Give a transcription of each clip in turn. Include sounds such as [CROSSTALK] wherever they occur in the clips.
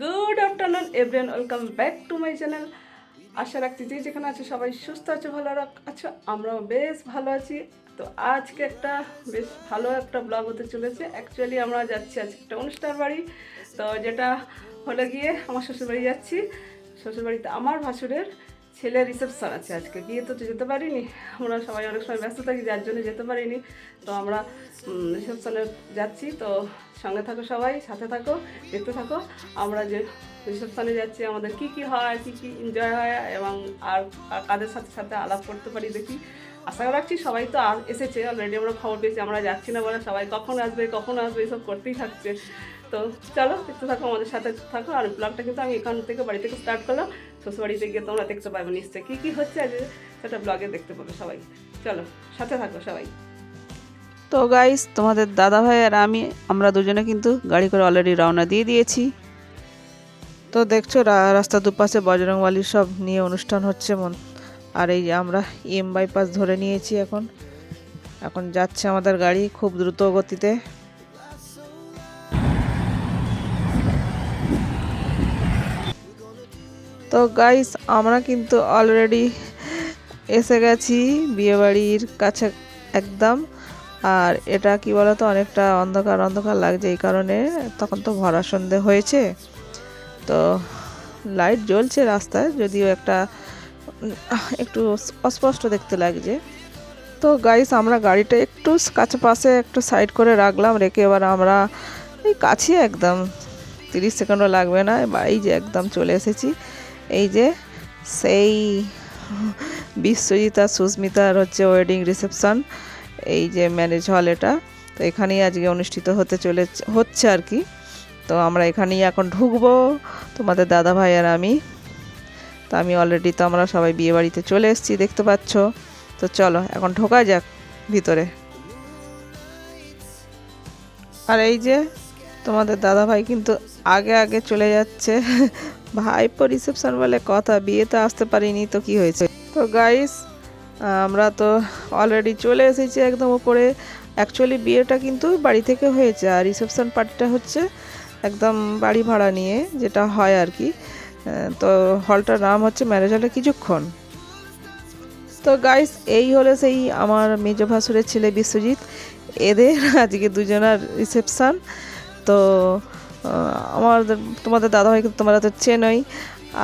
Good afternoon everyone welcome back to my channel আশা রাখছি যে যেখানে আছে সবাই সুস্থ আছে, ভালো আছো। আমরাও বেশ ভালো আছি। তো আজকে একটা বেশ ভালো একটা ব্লগ হতে চলেছে। অ্যাকচুয়ালি আমরা যাচ্ছি আজকে একটা অনুষ্ঠান বাড়ি। তো যেটা হলে গিয়ে আমার শ্বশুরবাড়ি যাচ্ছি। শ্বশুরবাড়িতে আমার ভাসুরের ছেলের রিসেপশন আছে আজকে বিয়ে তো যেতে পারিনি। আমরা সবাই অনেক সময় ব্যস্ত থাকি, যার জন্য যেতে পারিনি। তো আমরা রিসেপশনে যাচ্ছি, তো সঙ্গে থাকো সবাই, সাথে থাকো, দেখতে থাকো। আমরা যে রিসেপশনে যাচ্ছি, আমাদের কি কি হয়, কি কি এনজয় হয়, এবং আর কাদের সাথে সাথে আলাপ করতে পারি দেখি। আশা রাখছি সবাই তো এসেছে অলরেডি আমরা খবর পেয়েছি, আমরা যাচ্ছি না বলে সবাই কখন আসবে কখন আসবে, এসব করতেই থাকছে। তো চলো, দেখতে থাকো, আমাদের সাথে থাকো, আর ব্লগটা কিন্তু আমি এখান থেকে, বাড়ি থেকে স্টার্ট করলাম। শ্বশুরবাড়িতে গিয়ে তোমরা দেখতে পাবে নিশ্চয়ই কী কী হচ্ছে আজ? সেটা ব্লগে দেখতে পাবে সবাই। চলো, সাথে থাকো সবাই। তো গাইস তোমাদের দাদা ভাই আর আমি, আমরা দুজনে কিন্তু গাড়ি করে অলরেডি রওনা দিয়ে দিয়েছি। তো দেখছ, রা- রাস্তার দুপাশে বজরংবালির সব নিয়ে অনুষ্ঠান হচ্ছে মন। আর এই আমরা এম বাইপাস ধরে নিয়েছি এখন। এখন যাচ্ছে আমাদের গাড়ি খুব দ্রুত গতিতে। তো গাইস আমরা কিন্তু অলরেডি এসে গেছি বিয়েবাড়ির কাছে একদম। আর এটা কি বলতো, অনেকটা অন্ধকার অন্ধকার লাগছে এই কারণে তখন তো ভরা সন্ধে হয়েছে। তো লাইট জ্বলছে রাস্তায়, যদিও একটা একটু অস্পষ্ট দেখতে লাগছে। তো গাইস আমরা গাড়িটা একটু কাছে পাশে একটু সাইড করে রাখলাম, রেখে এবার আমরা এই কাছে একদম, তিরিশ সেকেন্ডও লাগবে না, এই যে একদম চলে এসেছি। এই যে, সেই বিশ্বজিৎ আর সুস্মিতার হচ্ছে ওয়েডিং রিসেপশন এই যে ম্যারেজ হল এটা। তো এখানেই আজকে অনুষ্ঠিত হতে চলে হচ্ছে আর কি। তো আমরা এখানেই এখন ঢুকবো, তোমাদের দাদা ভাই আর আমি। তো আমি অলরেডি তো আমরা সবাই বিয়ে বাড়িতে চলে এসেছি, দেখতে পাচ্ছ। তো চলো, এখন ঢোকা যাক ভিতরে। আর এই যে তোমাদের দাদা ভাই কিন্তু আগে আগে চলে যাচ্ছে। ভাই ভাইপো রিসেপশন বলে কথা বিয়েতে আসতে পারিনি, তো কি হয়েছে? তো গাইস আমরা তো অলরেডি চলে এসেছি একদম উপরে। অ্যাকচুয়ালি বিয়েটা কিন্তু বাড়ি থেকে হয়েছে আর রিসেপশন পার্টিটা হচ্ছে একদম বাড়ি ভাড়া নিয়ে, যেটা হয় আর কি। তো হলটার নাম হচ্ছে ম্যারেজ হলে কিছুক্ষণ। তো গাইস এই হলো সেই আমার মেজ ভাসুরের ছেলে বিশ্বজিৎ। এদের আজকে দুজনার রিসেপশন তো আমার তোমাদের দাদাভাই কিন্তু তোমরা তো চেনই।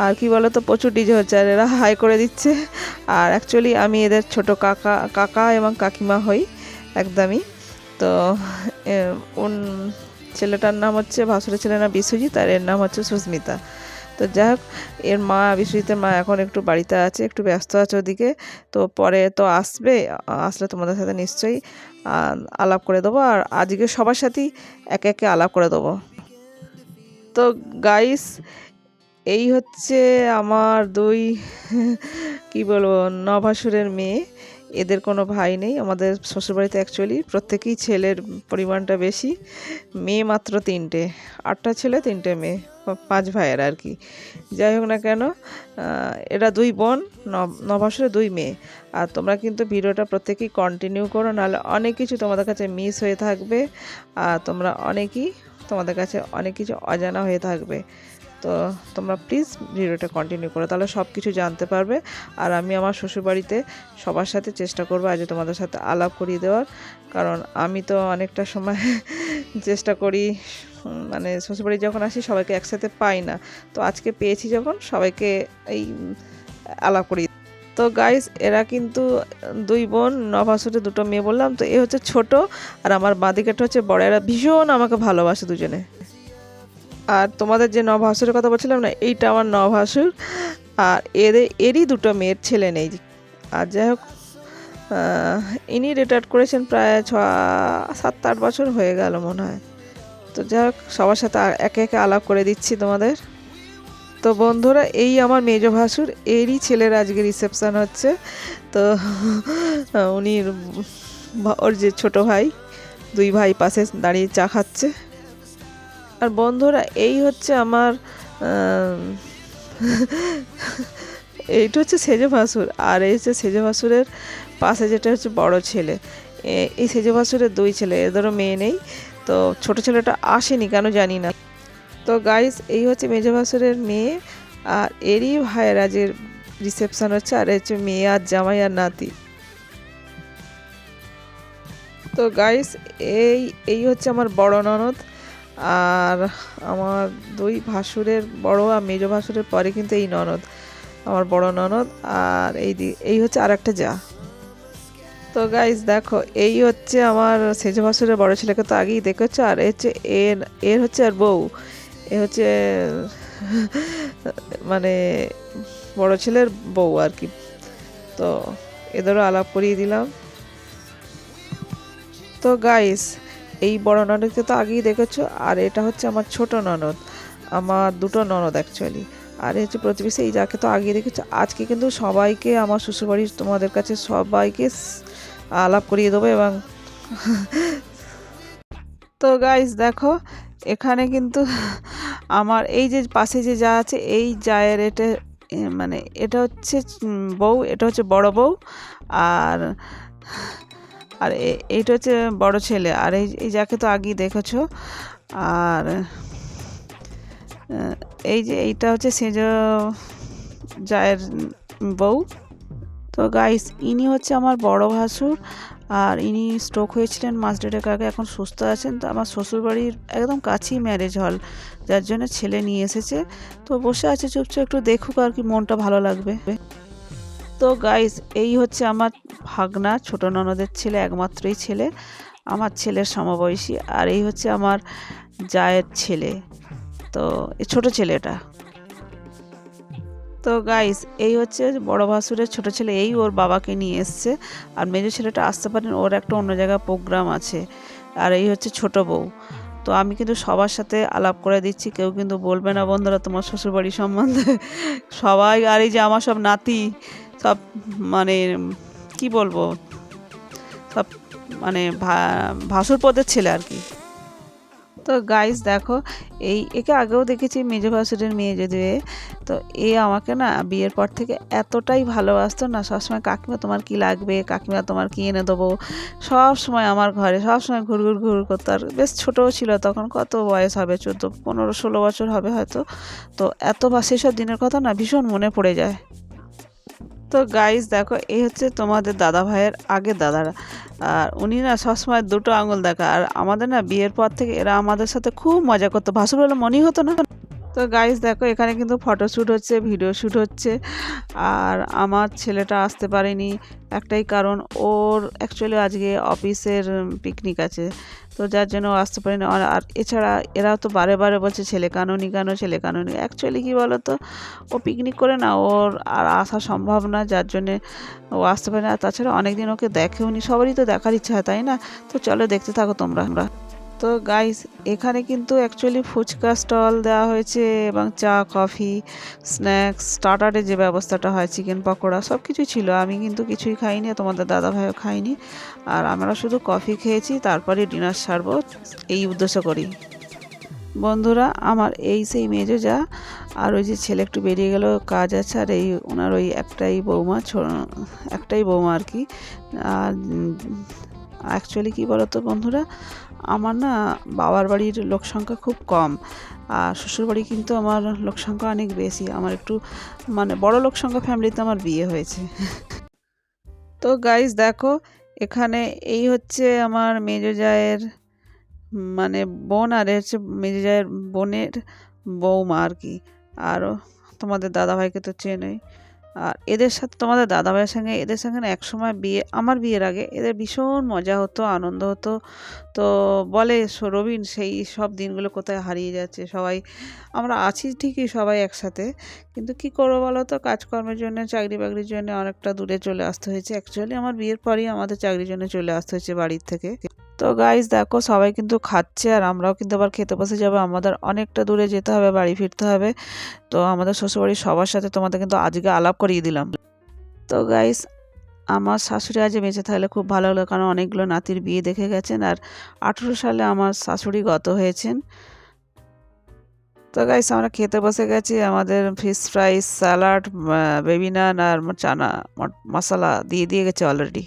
আর কি বলো তো প্রচুর ডিজে হচ্ছে আর এরা হাই করে দিচ্ছে। আর অ্যাকচুয়ালি আমি এদের ছোট কাকা কাকা এবং কাকিমা হই, একদমই। তো ছেলেটার নাম হচ্ছে, ভাসুরের ছেলের নাম বিশ্বজিৎ, আর এর নাম হচ্ছে সুস্মিতা। তো যাই হোক, এর মা বিশ্বজিতের মা এখন একটু বাড়িতে আছে, একটু ব্যস্ত আছে ওদিকে। তো পরে তো আসবে, আসলে তোমাদের সাথে নিশ্চয়ই আলাপ করে দেবো। আর আজকে সবার সাথেই একে একে আলাপ করে দেবো। তো গাইস এই হচ্ছে আমার দুই, কি বলব, নভাসুরের মেয়ে। এদের কোনো ভাই নেই। আমাদের শ্বশুরবাড়িতে অ্যাকচুয়ালি প্রত্যেকেই ছেলের পরিমাণটা বেশি। মেয়ে মাত্র তিনটে, আটটা ছেলে, তিনটে মেয়ে পাঁচ ভাইয়ের আর কি। যাই হোক না কেন এরা দুই বোন নব- নভাসুরের দুই মেয়ে। আর তোমরা কিন্তু ভিডিওটা প্রত্যেকেই কন্টিনিউ করো, নাহলে অনেক কিছু তোমাদের কাছে মিস হয়ে থাকবে। আর তোমরা অনেকেই তোমাদের কাছে অনেক কিছু অজানা হয়ে থাকবে। তো তোমরা প্লিজ ভিডিওটা কন্টিনিউ করো, তাহলে সব কিছু জানতে পারবে। আর আমি আমার শ্বশুরবাড়িতে সবার সাথে চেষ্টা করব আজ তোমাদের সাথে আলাপ করিয়ে দেওয়ার। কারণ আমি তো অনেকটা সময় [LAUGHS] চেষ্টা করি মানে শ্বশুরবাড়ি যখন আসি সবাইকে একসাথে পাই না। তো আজকে পেয়েছি যখন, সবাইকে এই আলাপ করি তো গাইস এরা কিন্তু দুই বোন নভাসুরে দুটো মেয়ে বললাম, তো এ হচ্ছে ছোট আর আমার বাঁদিকেটা হচ্ছে বড়। এরা ভীষণ আমাকে ভালোবাসে দুজনে। আর তোমাদের যে নভাসুরের কথা বলছিলাম না, এইটা আমার নভাসুর আর এদের এরই দুটো মেয়ের ছেলে নেই। আর যাই হোক ইনি রিটায়ার্ড করেছেন প্রায় ছ, সাত, আট বছর হয়ে গেল মনে হয়। তো যাই হোক, সবার সাথে একে একে আলাপ করে দিচ্ছি তোমাদের। তো বন্ধুরা, এই আমার মেজ ভাসুর, এরই ছেলের আজকে রিসেপশন হচ্ছে। তো উনি ওর যে ছোট ভাই, দুই ভাই পাশে দাঁড়িয়ে চা খাচ্ছে। আর বন্ধুরা, এই হচ্ছে আমার এইটা হচ্ছে সেজে ভাসুর, আর এই হচ্ছে সেজে ভাসুরের পাশে যেটা হচ্ছে বড় ছেলে। এই সেজে ভাসুরের দুই ছেলে, এদেরও মেয়ে নেই, তো ছোট ছেলেটা আসেনি কেন জানি না। তো গাইস এই হচ্ছে মেজ ভাসুরের মেয়ে, আর এরই ভাইয়েরাজের রিসেপশন হচ্ছে, আর হচ্ছে মেয়ে আর জামাই আর নাতি। তো গাইস এই এই হচ্ছে আমার বড় ননদ আর আমার দুই ভাসুরের, বড় আর মেজ ভাসুরের পরে কিন্তু এই ননদ, আমার বড় ননদ আর এই এই হচ্ছে আর একটা যা। তো গাইস দেখো, এই হচ্ছে আমার সেজ ভাসুরের বড় ছেলেকে তো আগেই দেখেছ, আর হচ্ছে এর এর হচ্ছে আর বউ। এ হচ্ছে মানে বড় ছেলের বউ আর কি। তো এদেরও আলাপ করিয়ে দিলাম। তো গাইস এই বড় ননদকে তো আগেই দেখেছ, আর এটা হচ্ছে আমার ছোট ননদ, আমার দুটো ননদ অ্যাকচুয়ালি আর হচ্ছে প্রতিবেশী, এই যাকে তো আগেই দেখেছ, আজকে কিন্তু সবাইকে, আমার শ্বশুরবাড়ির তোমাদের কাছে সবাইকে আলাপ করিয়ে দেবো এবং [LAUGHS] তো গাইস দেখো, এখানে কিন্তু আমার এই যে পাশে যে যা আছে, এই জায়ের এটা মানে এটা হচ্ছে বউ, এটা হচ্ছে বড় বউ, আর আর এইটা হচ্ছে বড় ছেলে। আর এই এই যাকে তো আগেই দেখেছ, আর এই যে এইটা হচ্ছে সেজ জায়ের বউ। তো গাইস ইনি হচ্ছে আমার বড় ভাসুর, আর ইনি স্ট্রোক হয়েছিলেন, মাস দেড়েক আগে, এখন সুস্থ আছেন। তো আমার শ্বশুরবাড়ির একদম কাছেই ম্যারেজ হল যার জন্য ছেলে নিয়ে এসেছে। তো বসে আছে চুপচাপ, একটু দেখুক আর কি মনটা ভালো লাগবে। তো গাইস এই হচ্ছে আমার ভাগনা, ছোট ননদের ছেলে, একমাত্রই ছেলে, আমার ছেলের সমবয়সী, আর এই হচ্ছে আমার জায়ের ছেলে। তো এই ছোট ছেলেটা তো গাইস এই হচ্ছে বড় ভাসুরের ছোট ছেলে, এই ওর বাবাকে নিয়ে এসছে, আর মেজো ছেলেটা আসতে পারেন, ওর একটা অন্য জায়গায় প্রোগ্রাম আছে, আর এই হচ্ছে ছোট বউ। তো আমি কিন্তু সবার সাথে আলাপ করে দিচ্ছি, কেউ কিন্তু বলবে না বন্ধুরা তোমার শ্বশুরবাড়ি সম্বন্ধে। সবাই, আর এই যে আমার সব নাতি সব মানে কি বলব? সব মানে ভাসুর পদের ছেলে আর কি। তো গাইস দেখো, এই, একে আগেও দেখেছি মেজো ভাসুরের মেয়ে যদি। তো এ আমাকে না বিয়ের পর থেকে এতটাই ভালোবাসতো না, সবসময়, কাকিমা, তোমার কি লাগবে? কাকিমা, তোমার কি এনে দেবো? সব সময় আমার ঘরে সব সময় ঘুর ঘুর ঘুর করতো। আর বেশ ছোটও ছিল তখন, কত বয়স হবে? চোদ্দ, পনেরো, ষোলো বছর হবে হয়তো। তো এত বা, সেসব দিনের কথা না ভীষণ মনে পড়ে যায়। তো গাইস দেখো, এই হচ্ছে তোমাদের দাদা ভাইয়ের আগের দাদারা। আর উনি না সবসময় দুটো আঙুল দেখা আর আমাদের না বিয়ের পর থেকে এরা আমাদের সাথে খুব মজা করতো। ভাসুর বলে মনেই হতো না। তো গাইস দেখো, এখানে কিন্তু ফটোশ্যুট হচ্ছে ভিডিও শ্যুট হচ্ছে। আর আমার ছেলেটা আসতে পারেনি। একটাই কারণ, ওর অ্যাকচুয়ালি আজকে অফিসের পিকনিক আছে। তো যার জন্য আসতে পারি আর আর এছাড়া এরা তো বারে বারে বলছে, ছেলে কানুনি কেন ছেলে কানুনি। অ্যাকচুয়ালি কী বলো তো ও পিকনিক করে না, ওর আর আসা সম্ভব না, যার জন্যে ও আসতে পারে না। তাছাড়া অনেকদিন ওকে দেখেওনি, সবারই তো দেখার ইচ্ছা হয়, তাই না? তো চলো দেখতে থাকো তোমরা, আমরা। তো গাইস এখানে কিন্তু অ্যাকচুয়ালি ফুচকা স্টল দেওয়া হয়েছে এবং চা কফি স্ন্যাক্স স্টার্টারের যে ব্যবস্থাটা হয় চিকেন পকোড়া সব কিছুই ছিল। আমি কিন্তু কিছুই খাইনি তোমাদের দাদা ভাইও খাইনি। আর আমরা শুধু কফি খেয়েছি, তারপরে ডিনার সারবো, এই উদ্দেশ্য করি বন্ধুরা, আমার এই সেই মেজো যা, আর ওই যে ছেলে একটু বেরিয়ে গেল, কাজ আছে, আর এই ওনার ওই একটাই বৌমা একটাই বৌমা আর কি। আর অ্যাকচুয়ালি কী বলো তো বন্ধুরা আমার না বাবার বাড়ির লোক সংখ্যা খুব কম, আর শ্বশুরবাড়ি কিন্তু আমার লোক সংখ্যা অনেক বেশি। আমার একটু মানে বড় লোক সংখ্যা ফ্যামিলিতে আমার বিয়ে হয়েছে। তো গাইজ দেখো, এখানে এই হচ্ছে আমার মেজো জায়ের মানে বোন, আর হচ্ছে মেজো জায়ের বোনের বৌমা আর কি। আরও তোমাদের দাদাভাইকে তো চেনোই। আর এদের সাথে, তোমাদের দাদাভাইয়ের সঙ্গে, এদের সঙ্গে না একসময় বিয়ে, আমার বিয়ের আগে এদের ভীষণ মজা হতো, আনন্দ হতো। তো বলে "সো রবিন, সেই সব দিনগুলো কোথায় হারিয়ে যাচ্ছে? সবাই, আমরা আছি ঠিকই সবাই একসাথে, কিন্তু কি করব বলো তো? কাজকর্মের জন্য চাকরি বাকরির জন্য অনেকটা দূরে চলে আসতে হয়েছে। অ্যাকচুয়ালি আমার বিয়ের পরেই আমাদের চাকরির জন্য চলে আসতে হয়েছে বাড়ির থেকে। তো গাইজ দেখো, সবাই কিন্তু খাচ্ছে আর আমরাও কিন্তু আবার খেতে বসে যাব। আমাদের অনেকটা দূরে যেতে হবে, বাড়ি ফিরতে হবে। তো আমাদের শ্বশুরবাড়ির সবার সাথে তোমাদের কিন্তু আজকে আলাপ করিয়ে দিলাম। তো গাইস আমার শাশুড়ি আজ বেঁচে থাকলে খুব ভালো হলো কারণ অনেকগুলো নাতির বিয়ে দেখে গেছেন আর আঠেরো সালে আমার শাশুড়ি গত হয়েছেন। তো গাইস আমরা খেতে বসে গেছি, আমাদের fish fry salad baby naan আর চানা মশলা দিয়ে দিয়ে গেছে অলরেডি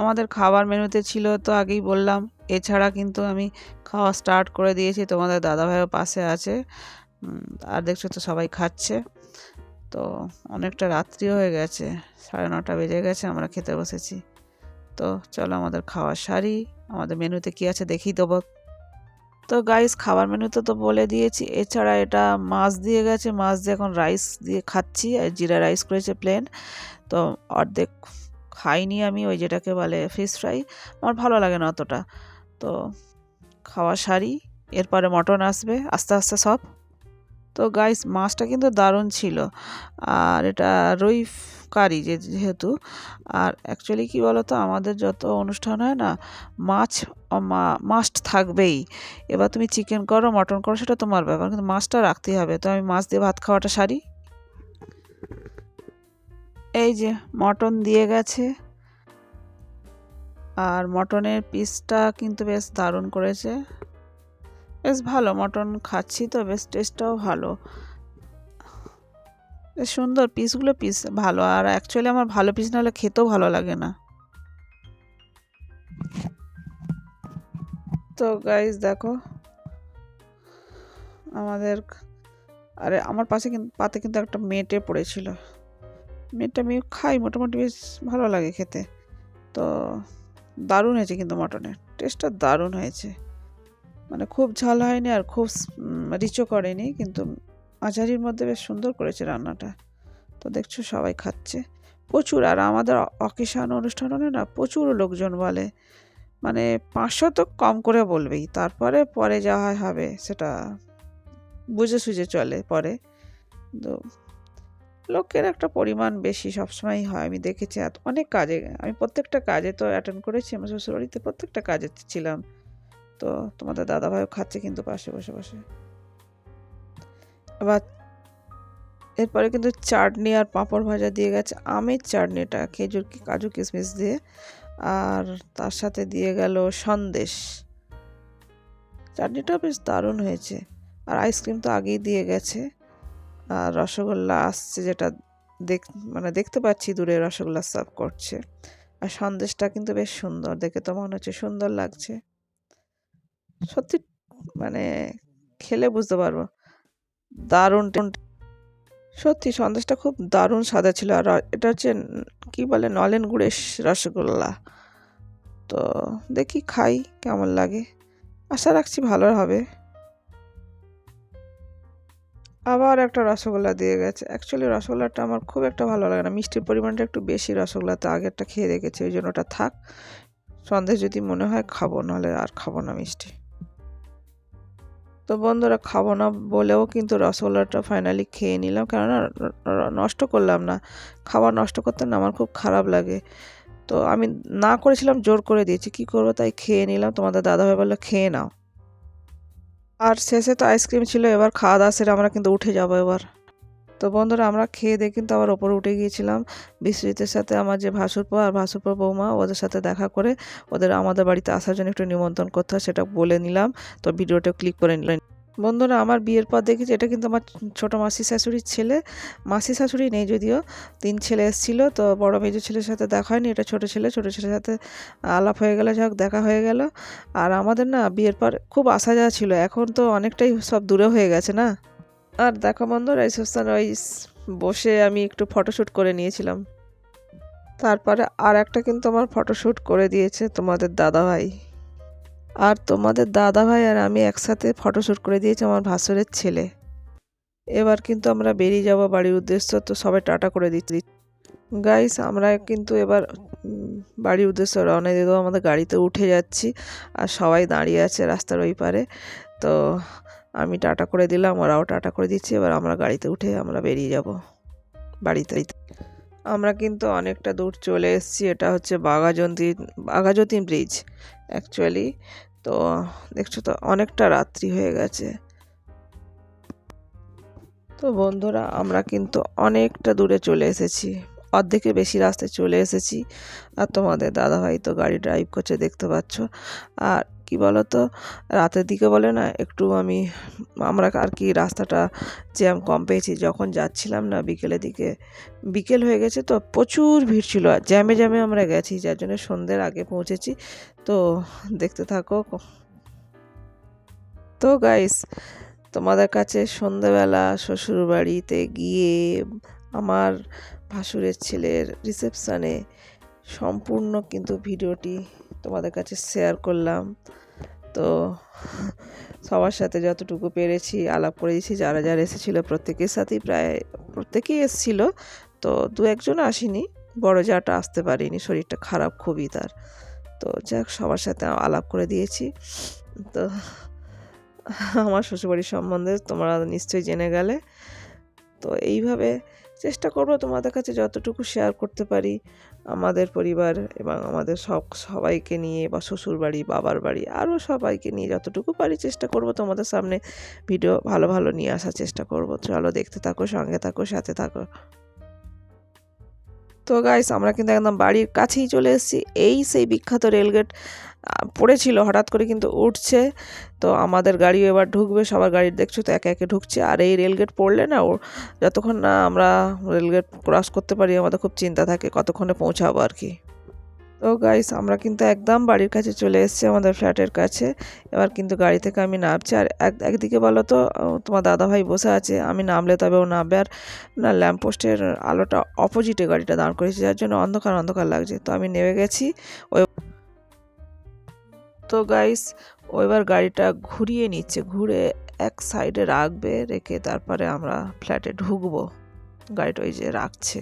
আমাদের খাবার মেনুতে ছিল তো আগেই বললাম, এছাড়া কিন্তু আমি খাওয়া স্টার্ট করে দিয়েছি, তোমাদের দাদাভাইও পাশে আছে। আর দেখছ তো সবাই খাচ্ছে। তো অনেকটা রাত্রিও হয়ে গেছে, সাড়ে নটা বেজে গেছে, আমরা খেতে বসেছি। তো চলো আমাদের খাওয়ার সারি, আমাদের মেনুতে কি আছে দেখিয়ে দেবো। তো গাইস খাবার মেনুতে তো বলে দিয়েছি, এছাড়া এটা মাছ দিয়ে গেছে, মাছ দিয়ে এখন রাইস দিয়ে খাচ্ছি, আর জিরা রাইস করেছে প্লেন তো অর্ধেক খাইনি আমি, ওই যেটাকে বলে ফিশ ফ্রাই আমার ভালো লাগে না অতটা। তো খাওয়া সারি, এরপরে মটন আসবে, আস্তে আস্তে সব। তো গাইস মাছটা কিন্তু দারুণ ছিল। আর এটা রুই কারি যেহেতু। আর অ্যাকচুয়ালি কী বলো তো আমাদের যত অনুষ্ঠান হয় না, মাছ মাস্ট থাকবেই। এবার তুমি চিকেন করো মটন করো, সেটা তোমার ব্যাপার, কিন্তু মাছটা রাখতেই হবে। তো আমি মাছ দিয়ে ভাত খাওয়াটা সারি। এই যে মটন দিয়ে গেছে। আর মটনের পিসটা কিন্তু বেশ দারুণ করেছে। বেশ ভালো, মটন খাচ্ছি তো, বেশ টেস্টটাও ভালো। বেশ সুন্দর পিসগুলো পিস ভালো, আর অ্যাকচুয়ালি আমার ভালো পিস না হলে খেতেও ভালো লাগে না। তো গাইজ দেখো। আমাদের, আরে আমার পাশে কিন্তু পাতে কিন্তু একটা মেটে পড়েছিল। মেটটা আমি খাই, মোটামুটি বেশ ভালো লাগে খেতে। তো দারুণ হয়েছে কিন্তু মটনের টেস্টটা দারুণ হয়েছে। মানে খুব ঝাল হয়নি আর খুব রিচও করেনি, কিন্তু মাঝারির মধ্যে বেশ সুন্দর করেছে রান্নাটা। তো দেখছ সবাই খাচ্ছে। প্রচুর, আর আমাদের অকেশান অনুষ্ঠান হলে না প্রচুর লোকজন বলে। মানে পাঁচশো তো কম করে বলবেই, তারপরে পরে যা হয় হবে সেটা বুঝে সুঝে চলে পরে। তো লোকের একটা পরিমাণ বেশি সবসময়ই হয়, আমি দেখেছি। অনেক কাজে, আমি প্রত্যেকটা কাজে তো অ্যাটেন্ড করেছি, আমার শ্বশুরবাড়িতে প্রত্যেকটা কাজে ছিলাম। তো তোমাদের দাদাভাইও খাচ্ছে কিন্তু পাশে বসে বসে। এবার এরপরে কিন্তু চাটনি আর পাঁপড় ভাজা দিয়ে গেছে আমের চাটনিটা, খেজুর কাজু কিশমিশ দিয়ে। আর তার সাথে দিয়ে গেল সন্দেশ। চাটনিটাও বেশ দারুণ হয়েছে। আর আইসক্রিম তো আগেই দিয়ে গেছে। আর রসগোল্লা আসছে যেটা দেখ মানে দেখতে পাচ্ছি দূরে রসগোল্লা সার্ভ করছে। আর সন্দেশটা কিন্তু বেশ সুন্দর, দেখে তো মনে হচ্ছে সুন্দর লাগছে। সত্যি মানে খেলে বুঝতে পারব। দারুণ সত্যি সন্দেশটা খুব দারুণ সাদা ছিল আর এটা হচ্ছে কি বলে নলেন গুড়ের রসগোল্লা। তো দেখি খাই কেমন লাগে। আশা রাখছি ভালো হবে। আবার একটা রসগোল্লা দিয়ে গেছে। অ্যাকচুয়ালি রসগোল্লাটা আমার খুব একটা ভালো লাগে না। মিষ্টির পরিমাণটা একটু বেশি রসগোল্লাতে আগেরটা খেয়ে রেখেছি, ওই জন্য ওটা থাক। সন্দেশ যদি মনে হয় খাব, নাহলে আর খাব না মিষ্টি। তো বন্ধুরা খাব না বলেও কিন্তু রসগোল্লাটা ফাইনালি খেয়ে নিলাম। কেননা নষ্ট করলাম না। খাবার নষ্ট করতে না আমার খুব খারাপ লাগে। তো আমি না করেছিলাম, জোর করে দিয়েছি। কি করব তাই খেয়ে নিলাম। তোমাদের দাদাভাই বলল, খেয়ে নাও। আর শেষে তো আইসক্রিম ছিল, এবার খাওয়া দাওয়া সেরে আমরা কিন্তু উঠে যাব এবার। তো বন্ধুরা আমরা খেয়ে দিয়ে কিন্তু আবার ওপরে উঠে গিয়েছিলাম। বিশ্বজিতের সাথে আমার যে ভাসুরপো আর ভাসুরপো বৌমা, ওদের সাথে দেখা করে ওদের আমাদের বাড়িতে আসার জন্য একটু নিমন্ত্রণ করতে হয় সেটা বলে নিলাম। তো ভিডিওটা ক্লিক করে নিলাম বন্ধুরা আমার বিয়ের পর দেখেছি এটা কিন্তু আমার ছোটো মাসি শাশুড়ির ছেলে। মাসি শাশুড়ি নেই যদিও, তিন ছেলে এসেছিল, তো বড় মেজো ছেলের সাথে দেখা হয়নি, এটা ছোটো ছেলে, ছোটো ছেলের সাথে আলাপ হয়ে গেলে, যাক দেখা হয়ে গেল। আর আমাদের না বিয়ের পর খুব আসা যাওয়া ছিল, এখন তো অনেকটাই সব দূরে হয়ে গেছে না? আর দেখো বন্ধুরা রিসেপশন ওই বসে আমি একটু ফটোশ্যুট করে নিয়েছিলাম। তারপরে আর একটা কিন্তু আমার ফটোশ্যুট করে দিয়েছে তোমাদের দাদাভাই। আর তোমাদের দাদাভাই আর আমি একসাথে ফটোশ্যুট করে দিয়েছি আমার ভাসুরের ছেলে। এবার কিন্তু আমরা বেরিয়ে যাব বাড়ির উদ্দেশ্য, তো সবাই টাটা করে দিচ্ছি। গাইস আমরা কিন্তু এবার বাড়ির উদ্দেশ্যে রওনা দিয়ে দেবো। আমাদের গাড়িতে উঠে যাচ্ছি আর সবাই দাঁড়িয়ে আছে রাস্তার ওই পারে। তো আমি টাটা করে দিলাম, ওরাও টাটা করে দিচ্ছে, এবার আমরা গাড়িতে উঠে আমরা বেরিয়ে যাব। বাড়িতে আমরা কিন্তু অনেকটা দূর চলে এসেছি, এটা হচ্ছে বাঘাযতীন বাঘাযতীন ব্রিজ অ্যাকচুয়ালি তো দেখছ তো, অনেকটা রাত্রি হয়ে গেছে। তো বন্ধুরা, আমরা কিন্তু অনেকটা দূরে চলে এসেছি। অর্ধেকে বেশি রাস্তায় চলে এসেছি। আর তোমাদের দাদাভাই তো গাড়ি ড্রাইভ করছে, দেখতে পাচ্ছ। আর কি বলো তো রাতের দিকে বলে না, একটু আমি, আমরা আর কি রাস্তাটা জ্যাম কম পেয়েছি, যখন যাচ্ছিলাম না বিকেলের দিকে, বিকেল হয়ে গেছে তো প্রচুর ভিড় ছিল। আর জ্যামে জ্যামে আমরা গেছি, যার জন্য সন্ধ্যের আগে পৌঁছেছি। তো দেখতে থাকো। তো গাইস তোমাদের কাছে সন্ধ্যেবেলা শ্বশুরবাড়িতে গিয়ে আমার ভাসুরের ছেলের রিসেপশানে সম্পূর্ণ কিন্তু ভিডিওটি তোমাদের কাছে শেয়ার করলাম। তো সবার সাথে যতটুকু পেরেছি, আলাপ করে দিয়েছি যারা যারা এসেছিল প্রত্যেকের সাথেই প্রায়, প্রত্যেকেই এসেছিল। তো দু একজন আসেনি, বড় যাটা আসতে পারিনি, শরীরটা খারাপ খুবই তার। তো যাক, সবার সাথে আলাপ করে দিয়েছি। তো আমার শ্বশুরবাড়ির সম্বন্ধে তোমরা নিশ্চয়ই জেনে গেলে। তো এইভাবে চেষ্টা করব তোমাদের কাছে যতটুকু শেয়ার করতে পারি, আমাদের পরিবার এবং আমাদের সব সবাইকে নিয়ে বা শ্বশুর বাড়ি, বাবার বাড়ি আরও সবাইকে নিয়ে যতটুকু পারি চেষ্টা করব তোমাদের সামনে ভিডিও ভালো ভালো নিয়ে আসার চেষ্টা করব। চলো দেখতে থাকো, সঙ্গে থাকো, সাথে থাকো। তো গাইস আমরা কিন্তু একদম বাড়ির কাছেই চলে এসেছি, এই সেই বিখ্যাত রেলগেট পড়েছিল, হঠাৎ করে কিন্তু উঠছে। তো আমাদের গাড়িও এবার ঢুকবে, সবার গাড়ি দেখছ তো, একে একে ঢুকছে। আর এই রেলগেট পড়লে না ও যতক্ষণ না আমরা রেলগেট ক্রস করতে পারি, আমাদের খুব চিন্তা থাকে কতক্ষণে পৌঁছাবো আর কি। তো গাইস আমরা কিন্তু একদম বাড়ির কাছে চলে এসেছি আমাদের ফ্ল্যাটের কাছে। এবার কিন্তু গাড়ি থেকে আমি নামছি। আর এক, একদিকে বলো তো তোমার দাদাভাই বসে আছে, আমি নামলে তবে ও নামবে। আর না ল্যাম্পপোস্টের আলোটা অপোজিটে গাড়িটা দাঁড় করেছে, যার জন্য অন্ধকার অন্ধকার লাগছে। তো আমি নেমে গেছি। ওই তো গাইস ও এবার গাড়িটা ঘুরিয়ে নিচ্ছে, ঘুরে এক সাইডে রাখবে, রেখে তারপরে আমরা ফ্ল্যাটে ঢুকবো। গাড়িটা ওই যে রাখছে।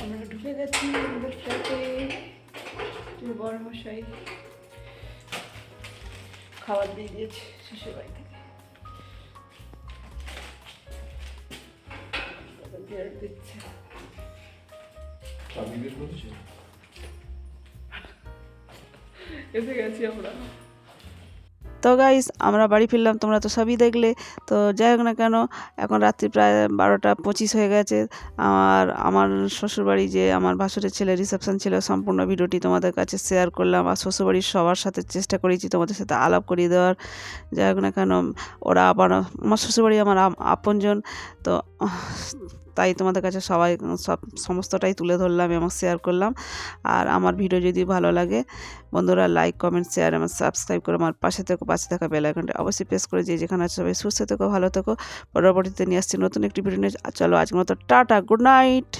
আমরা ঢুকে গেছি ফ্ল্যাটে বড় মশাই খাবার দিয়ে দিয়েছে শ্বশুর বাড়ি থেকে। দিচ্ছে। এসে গেছি আমরা। তো গাইস আমরা বাড়ি ফিরলাম, তোমরা তো সবই দেখলে। তো যাই হোক না কেন, এখন রাত্রি প্রায় বারোটা পঁচিশ হয়ে গেছে। আর আমার শ্বশুরবাড়ি যে আমার ভাসুরের ছেলে রিসেপশন ছিল, সম্পূর্ণ ভিডিওটি তোমাদের কাছে শেয়ার করলাম। আর শ্বশুরবাড়ির সবার সাথে চেষ্টা করেছি তোমাদের সাথে আলাপ করিয়ে দেওয়ার। যাই হোক না কেন, ওরা আবার, আমার শ্বশুরবাড়ি আমার আপনজন। তো তাই তোমাদের কাছে সবাই, সব, সমস্তটাই তুলে ধরলাম এবং শেয়ার করলাম। আর আমার ভিডিও যদি ভালো লাগে, বন্ধুরা লাইক কমেন্ট শেয়ার এবং সাবস্ক্রাইব করে আমার পাশে থেকে, পাশে থাকা বেল আইকনটা অবশ্যই প্রেস করে যে যেখানে আছে সবাই সুস্থ থেকো, ভালো থেকো। পরবর্তীতে নিয়ে আসছি নতুন একটি ভিডিও নিয়ে। চলো আজকের মতো টাটা গুড নাইট